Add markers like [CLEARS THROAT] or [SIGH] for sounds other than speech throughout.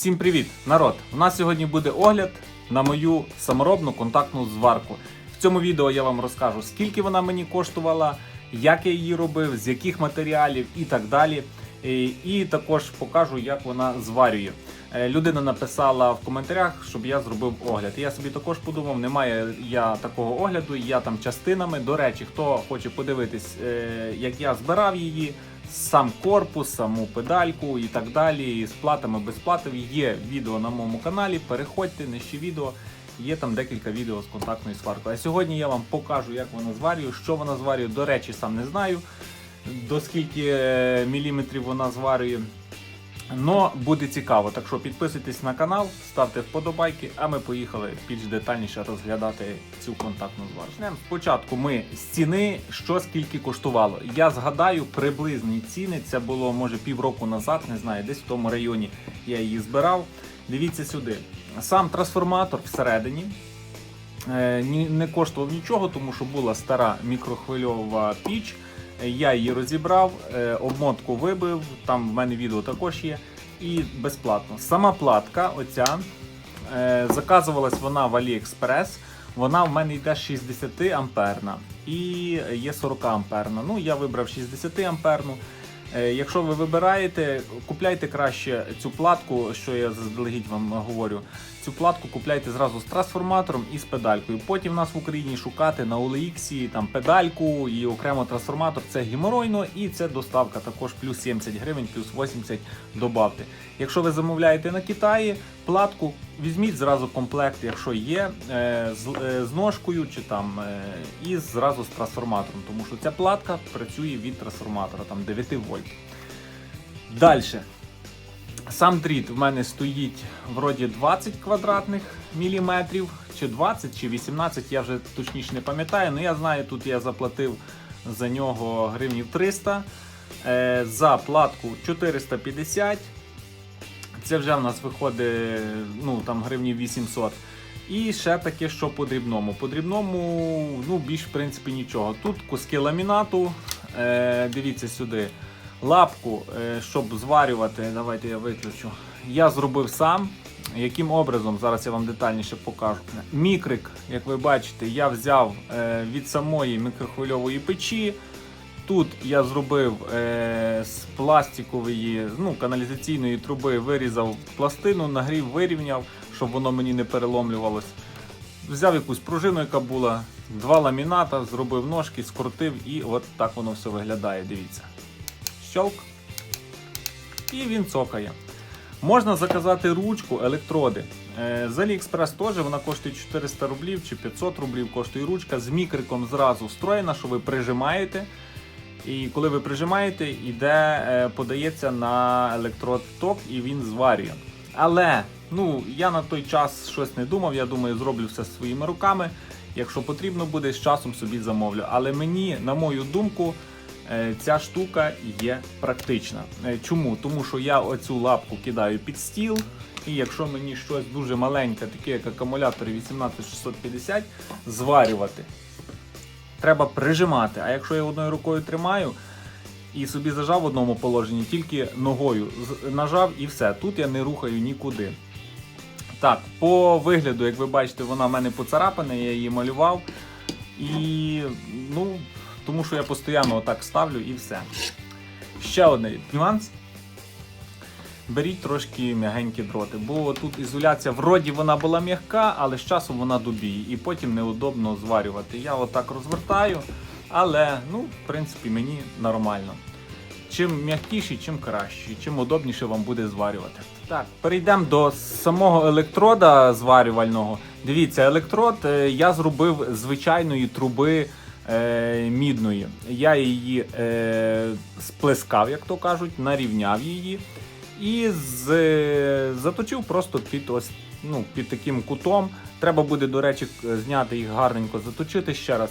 Всім привіт, народ! У нас сьогодні буде огляд на мою саморобну контактну зварку. В цьому відео я вам розкажу, скільки вона мені коштувала, як я її робив, з яких матеріалів і так далі. І, і також покажу, як вона зварює. Е, Людина написала в коментарях, щоб я зробив огляд. Я собі також подумав, немає я такого огляду, я там частинами. До речі, хто хоче подивитись, е, як я збирав її, сам корпус, саму педальку і так далі, з платами без платів. Є відео на моєму каналі. Переходьте, нижче відео. Є там декілька відео з контактною сваркою. А сьогодні я вам покажу, як вона зварює, що вона зварює. До речі, сам не знаю до скільки е, міліметрів вона зварює. Но буде цікаво, так що підписуйтесь на канал, ставте вподобайки, а ми поїхали більш детальніше розглядати цю контактну зварку. Спочатку ми з ціни, що скільки коштувало. Я згадаю приблизні ціни. Це було може півроку назад, не знаю, десь в тому районі я її збирав. Дивіться сюди. Сам трансформатор всередині е, не коштував нічого, тому що була стара мікрохвильова піч. Я її розібрав, е, обмотку вибив, там в мене відео також є. І безплатно. Сама платка, оця, е, заказувалась вона в AliExpress. Вона в мене йде 60 амперна і є 40 амперна. Ну, я вибрав 60 амперну. Е, Якщо ви вибираєте, купляйте краще цю платку, що я заздалегідь вам говорю. Цю платку купляйте зразу з трансформатором і з педалькою. Потім нас в Україні шукати на OLX там педальку і окремо трансформатор. Це геморойно і це доставка також плюс 70 гривень, плюс 80 добавте. Якщо ви замовляєте на Китаї платку, візьміть зразу комплект, якщо є, е, з, е, з ножкою чи там е, і зразу з трансформатором, тому що ця платка працює від трансформатора, там 9 вольт. Далі. Сам дріт в мене стоїть вроді 20 квадратних міліметрів, чи 20, чи 18, я вже точніше не пам'ятаю, але я знаю, тут я заплатив за нього гривнів 300, е, за платку 450. Це вже в нас виходить ну, там гривнів 800. І ще таке, що по дрібному. По дрібному, ну, більш в принципі нічого. Тут куски ламінату. Е, дивіться сюди. Лапку, е, щоб зварювати, давайте я виключу. Я зробив сам. Яким образом, зараз я вам детальніше покажу. Мікрик, як ви бачите, я взяв е, від самої мікрохвильової печі. Тут я зробив е, з пластикової ну, каналізаційної труби, вирізав пластину, нагрів, вирівняв, щоб воно мені не переломлювалось. Взяв якусь пружину, яка була, два ламіната, зробив ножки, скрутив і от так воно все виглядає. Дивіться. Щелк. І він цокає. Можна заказати ручку, електроди. Е, З AliExpress теж вона коштує 400 рублів чи 500 рублів коштує ручка з мікриком зразу встроєна, що ви прижимаєте. І коли ви прижимаєте, іде, е, подається на електрод ток і він зварює. Але ну, я на той час щось не думав, я думаю, зроблю все своїми руками. Якщо потрібно буде, з часом собі замовлю. Але мені, на мою думку, ця штука є практична. Е, Чому? Тому що я оцю лапку кидаю під стіл, і якщо мені щось дуже маленьке, таке як акумулятори 18650, зварювати треба прижимати. А якщо я одною рукою тримаю і собі зажав в одному положенні, тільки ногою нажав і все. Тут я не рухаю нікуди. Так, по вигляду, як ви бачите, вона в мене поцарапана, я її малював. І ну, тому що я постійно отак ставлю і все. Ще один нюанс. Беріть трошки м'ягенькі дроти, бо тут ізоляція, вроді вона була м'яка, але з часом вона дубіє і потім неудобно зварювати. Я отак розвертаю, але ну, в принципі мені нормально. Чим м'якіші, чим краще, чим удобніше вам буде зварювати. Так, перейдемо до самого електрода зварювального. Дивіться, електрод е, я зробив звичайної труби е, мідної. Я її е, сплескав, як то кажуть, нарівняв її і з, е, заточив просто під ось ну, під таким кутом. Треба буде, до речі, зняти їх гарненько, заточити ще раз.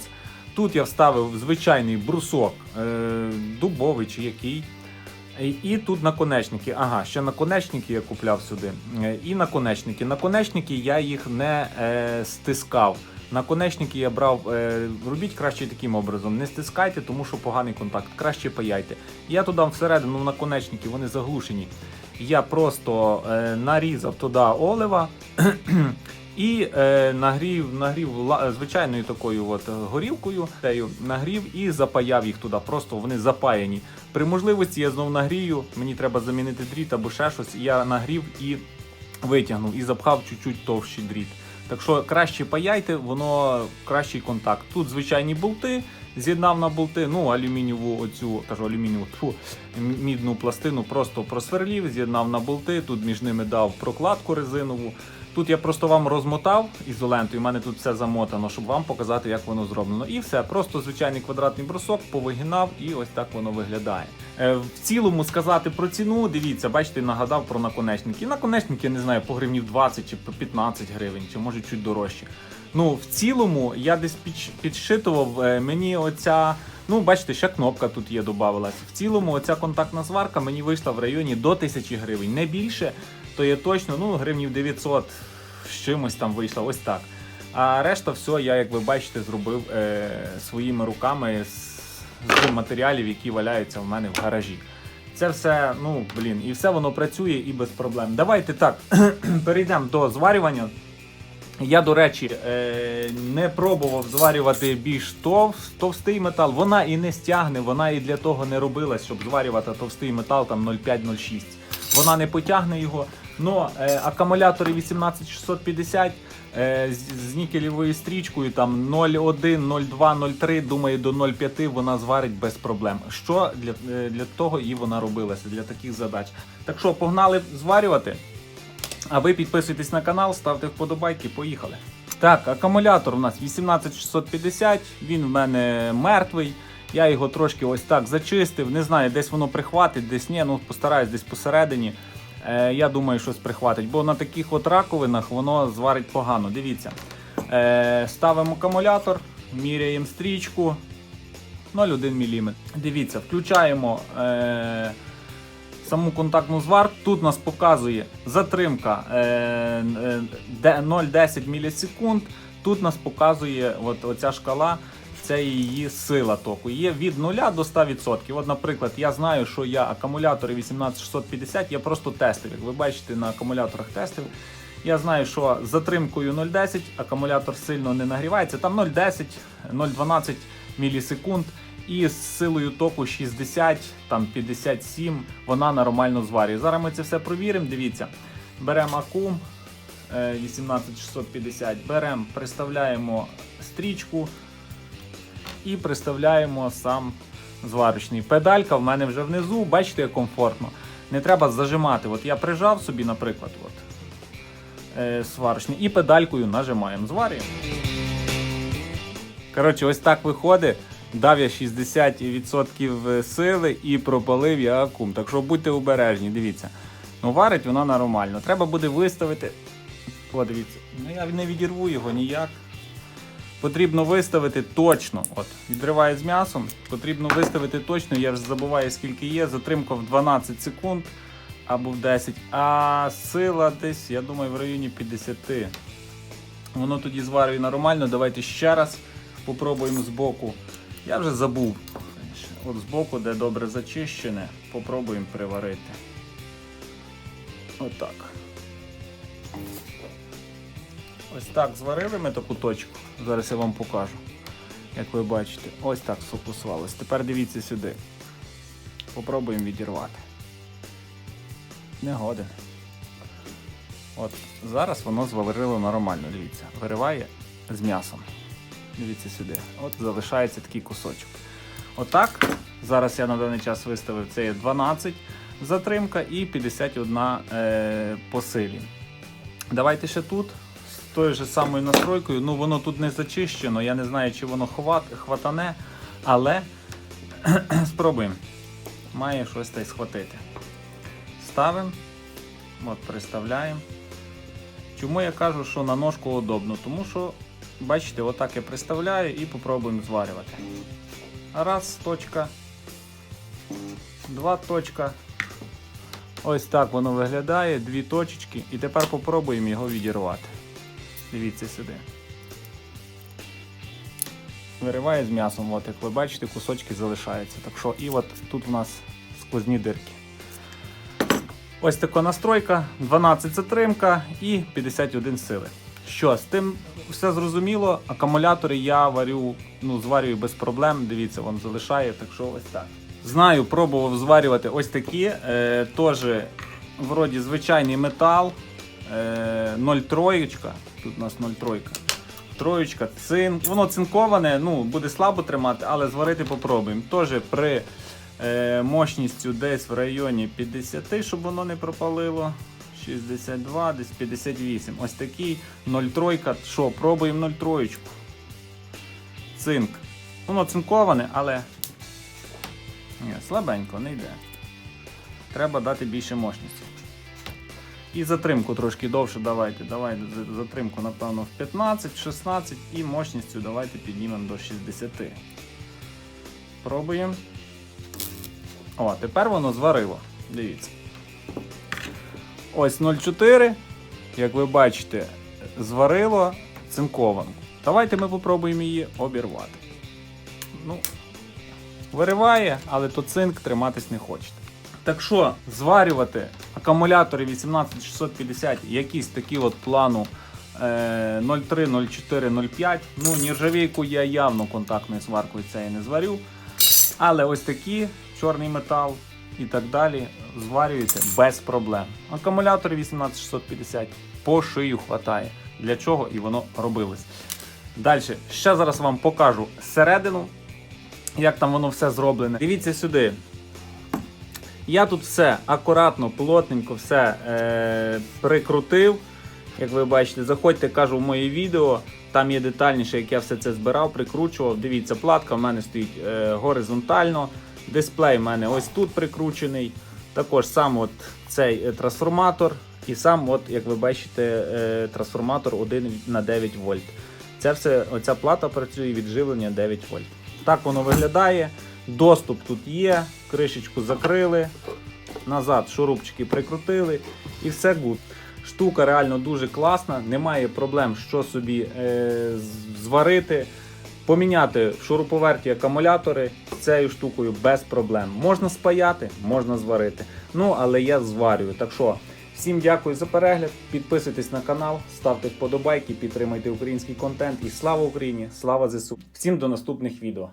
Тут я вставив звичайний брусок, е, дубовий чи який. І, і тут наконечники. Ага, ще наконечники я купляв сюди. Е, І наконечники. Наконечники я їх не е, стискав. Наконечники я брав, е, робіть краще таким образом. Не стискайте, тому що поганий контакт. Краще паяйте. Я туди всередину наконечники, вони заглушені. я просто е, нарізав туди олива [CLEARS THROAT] і е, нагрів, нагрів звичайною такою от горілкою, нагрів і запаяв їх туди. Просто вони запаяні. При можливості я знов нагрію, мені треба замінити дріт або ще щось. Я нагрів і витягнув і запхав чуть-чуть товщий дріт. Так що краще паяйте, воно кращий контакт. Тут звичайні болти, з'єднав на болти, ну алюмінієву оцю, кажу алюмінієву, тьфу, мідну пластину просто просверлів, з'єднав на болти, тут між ними дав прокладку резинову. Тут я просто вам розмотав ізолентою, у мене тут все замотано, щоб вам показати, як воно зроблено. І все, просто звичайний квадратний брусок, повигинав, і ось так воно виглядає. Е, в цілому сказати про ціну, дивіться, бачите, нагадав про наконечники. Наконечники, я не знаю, по гривнів 20 чи по 15 гривень, чи може чуть дорожче. Ну, в цілому, я десь підш- підшитував е, мені оця. Ну, бачите, ще кнопка тут є, додавалась. В цілому, оця контактна зварка мені вийшла в районі до 1000 гривень. Не більше, то є точно, ну, гривнів 900 з чимось там вийшло, ось так. А решта все, я, як ви бачите, зробив е, своїми руками з, з матеріалів, які валяються в мене в гаражі. Це все, ну блін, і все воно працює і без проблем. Давайте так, [CLEARS THROAT] перейдемо до зварювання. Я, до речі, е, не пробував зварювати більш тов, товстий метал. Вона і не стягне, вона і для того не робилась, щоб зварювати товстий метал там 0,5-0,6. Вона не потягне його. Но е, акумулятори 18650 е, з, з нікелевою стрічкою там 0,1, 0,2, 0,3, думаю, до 0,5 вона зварить без проблем. Що для, е, для того і вона робилася, для таких задач. Так що, погнали зварювати. А ви підписуйтесь на канал, ставте вподобайки, поїхали. Так, акумулятор у нас 18650, він в мене мертвий. Я його трошки ось так зачистив. Не знаю, десь воно прихватить, десь ні, ну постараюсь десь посередині. Е, я думаю, щось прихватить, бо на таких от раковинах воно зварить погано. Дивіться. Е, ставимо акумулятор, міряємо стрічку 0,1 мм. Дивіться, включаємо. Е, саму контактну зварку. Тут нас показує затримка е, е, 0,10 мілісекунд. Тут нас показує от, оця шкала, це її сила току. Є від 0 до 100%. От, наприклад, я знаю, що я акумулятори 18650, я просто тестив. Як ви бачите, на акумуляторах тестив. Я знаю, що затримкою 0,10 акумулятор сильно не нагрівається. Там 0,10, 0,12 мілісекунд. І з силою току 60, там 57, вона нормально зварює. Зараз ми це все провіримо. Дивіться, беремо акум е, 18650, беремо, приставляємо стрічку і приставляємо сам зварочний. Педалька в мене вже внизу, бачите, як комфортно. Не треба зажимати. От я прижав собі, наприклад, от, е, сварочний, і педалькою нажимаємо. Зварюємо. Коротше, ось так виходить. Дав я 60% сили і пропалив я акум. Так що будьте обережні, дивіться. Ну, варить вона нормально. Треба буде виставити. О, дивіться. Ну я не відірву його ніяк. Потрібно виставити точно. От, відриваю з м'ясом. Потрібно виставити точно, я вже забуваю скільки є. Затримка в 12 секунд або в 10. А сила десь, я думаю, в районі 50. Воно тоді зварює нормально. Давайте ще раз попробуємо збоку. Я вже забув. От збоку, де добре зачищене, попробуємо приварити. Отак. Ось так зварили ми таку точку. Зараз я вам покажу. Як ви бачите, ось так сфокусувалось. Тепер дивіться сюди. Попробуємо відірвати. Не годен. От зараз воно зварило нормально, дивіться. Вириває з м'ясом. Дивіться сюди. От залишається такий кусочок. Отак. Зараз я на даний час виставив це є 12 затримка і 51 е, по силі. Давайте ще тут тою ж самою настройкою. Ну воно тут не зачищено. Я не знаю, чи воно хват, хватане, але [CLEARS THROAT] спробуємо. Має щось та схватити. Ставимо, от приставляємо. Чому я кажу, що на ножку удобно? Тому що, бачите, отак я приставляю і попробуємо зварювати. Раз, точка. Два точка. Ось так воно виглядає, дві точечки. І тепер попробуємо його відірвати. Дивіться сюди. Вириває з м'ясом, от як ви бачите, кусочки залишаються. Так що і от тут у нас сквозні дирки. Ось така настройка, 12 затримка і 51 сили. Що, з тим все зрозуміло. Акумулятори я варю, ну, зварюю без проблем. Дивіться, вам залишає, так що ось так. Знаю, пробував зварювати ось такі. Е, Теж вроді звичайний метал. Е, 0,3. Тут у нас 0,3. Троєчка, цинк. Воно цинковане, ну, буде слабо тримати, але зварити попробуємо. Теж при е, мощністю десь в районі 50, щоб воно не пропалило. 62, десь 58. Ось такий 0,3. Що, пробуємо 0,3. Цинк. Воно цинковане, але ні, слабенько, не йде. Треба дати більше мощності. І затримку трошки довше давайте. Давайте затримку, напевно, в 15, 16 і мощністю давайте піднімемо до 60. Пробуємо. О, тепер воно зварило. Дивіться. Ось 0,4. Як ви бачите, зварило цинкованку. Давайте ми попробуємо її обірвати. Ну, вириває, але то цинк триматись не хочете. Так що, зварювати акумулятори 18650, якісь такі от плану е, 03, 04, 05. Ну, нержавійку я явно контактною сваркою це не зварю. Але ось такі, чорний метал і так далі, зварюються без проблем. Акумулятори 18650 по шию хватає. Для чого і воно робилось. Далі, ще зараз вам покажу середину, як там воно все зроблене. Дивіться сюди. Я тут все акуратно, плотненько все е, прикрутив. Як ви бачите, заходьте, кажу в моє відео. Там є детальніше, як я все це збирав, прикручував. Дивіться, платка в мене стоїть е, горизонтально. Дисплей в мене ось тут прикручений. Також сам от цей е, трансформатор. І сам, от, як ви бачите, е, трансформатор 1 на 9 вольт. Це все, оця плата працює від живлення 9 вольт. Так воно виглядає. Доступ тут є, кришечку закрили, назад шурупчики прикрутили і все гуд. Штука реально дуже класна, немає проблем, що собі е, зварити. Поміняти в шуруповерті акумулятори цією штукою без проблем. Можна спаяти, можна зварити. Ну, але я зварюю. Так що, всім дякую за перегляд. Підписуйтесь на канал, ставте вподобайки, підтримайте український контент. І слава Україні! Слава ЗСУ! Всім до наступних відео!